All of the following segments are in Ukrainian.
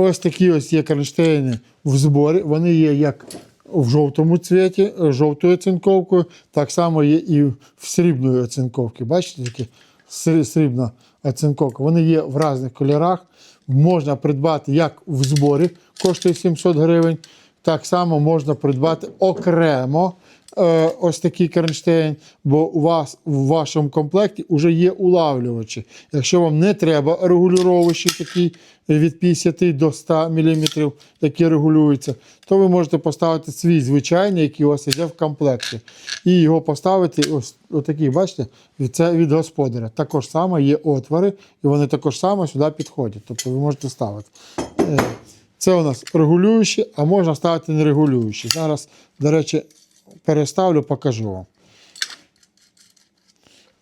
Ось такі ось є кронштейни в зборі. Вони є як в жовтому цвіті, е, жовтою оцинковкою, так само є і в срібної оцинковки. Бачите, такі срібна оцинковка. Вони є в різних кольорах. Можна придбати як в зборі, коштує 700 гривень. Так само можна придбати окремо е, ось такий кронштейн, бо у вас в вашому комплекті вже є улавлювачі. Якщо вам не треба регулювачі такі від 50 до 100 мм, які регулюються, то ви можете поставити свій звичайний, який у вас йде в комплекті. І його поставити ось отакий, бачите, від- це від господаря. Також саме є отвори, і вони також саме сюди підходять. Тобто ви можете ставити. Е, Це у нас регулюючі, а можна ставити нерегулюючі. Зараз, до речі, переставлю, покажу вам.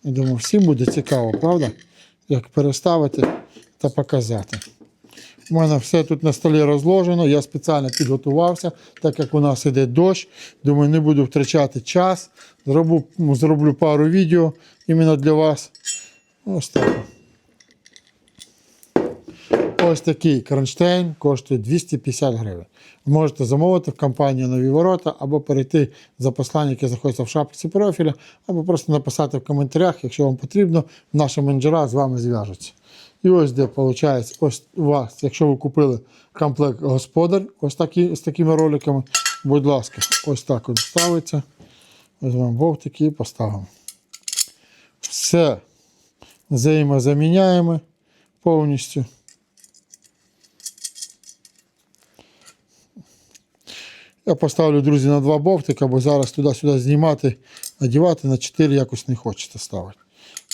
Я думаю, всім буде цікаво, правда? Як переставити та показати. У мене все тут на столі розложено. Я спеціально підготувався, так як у нас іде дощ. Думаю, не буду втрачати час. Зроблю, зроблю пару відео іменно для вас. Ось так. Ось такий кронштейн коштує 250 гривень. Можете замовити в компанії Нові Ворота або перейти за послання, яке знаходиться в шапці профіля, або просто написати в коментарях, якщо вам потрібно, наші менеджера з вами зв'яжуться. І ось де виходить, ось у вас, якщо ви купили комплект господар, ось такі, з такими роликами, будь ласка, ось так от ставиться. Візьмемо бовтики і поставимо. Все взаємозаміняємо повністю. Я поставлю, друзі, на два бовтика, бо зараз туди-сюди знімати, надівати на 4 якось не хочеться ставити.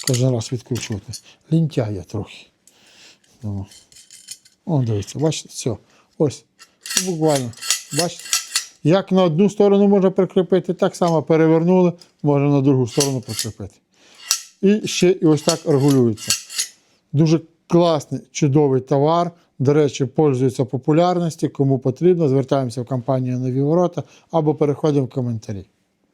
Кожен раз відкручувати. Лінтяй я трохи. Ну. О, дивіться, бачите, все. Ось. Буквально. Бачите? Як на одну сторону можна прикріпити, так само перевернули, можна на другу сторону прикріпити. І ще і ось так регулюється. Дуже класний, чудовий товар. До речі, пользується популярністю. Кому потрібно, звертаємося в компанію Нові Ворота або переходимо в коментарі.